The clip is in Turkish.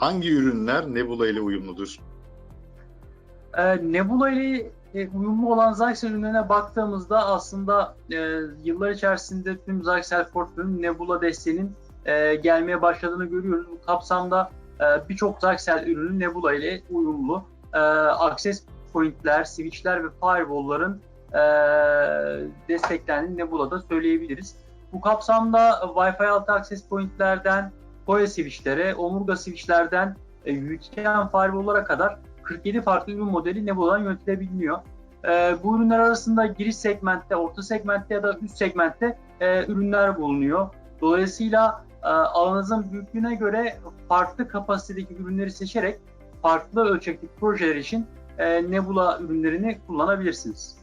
hangi ürünler Nebula ile uyumludur? E, Nebula ile e, uyumlu olan Zyxel ürünlerine baktığımızda aslında e, yıllar içerisinde tüm Zyxel portföyünün Nebula desteğinin e, gelmeye başladığını görüyoruz. Bu kapsamda e, birçok Zyxel ürünü Nebula ile uyumlu. E, access pointler, switchler ve firewall'ların e, desteklendiğini Nebula'da söyleyebiliriz. Bu kapsamda Wi-Fi altı access pointlerden PoE switchlere, omurga switchlerden e, UTM firewall'lara kadar 47 farklı ürün modeli Nebula'dan yönetilebiliyor. E, bu ürünler arasında giriş segmentte, orta segmentte ya da üst segmentte e, ürünler bulunuyor. Dolayısıyla e, ağınızın büyüklüğüne göre farklı kapasitedeki ürünleri seçerek farklı ölçekli projeler için e, Nebula ürünlerini kullanabilirsiniz.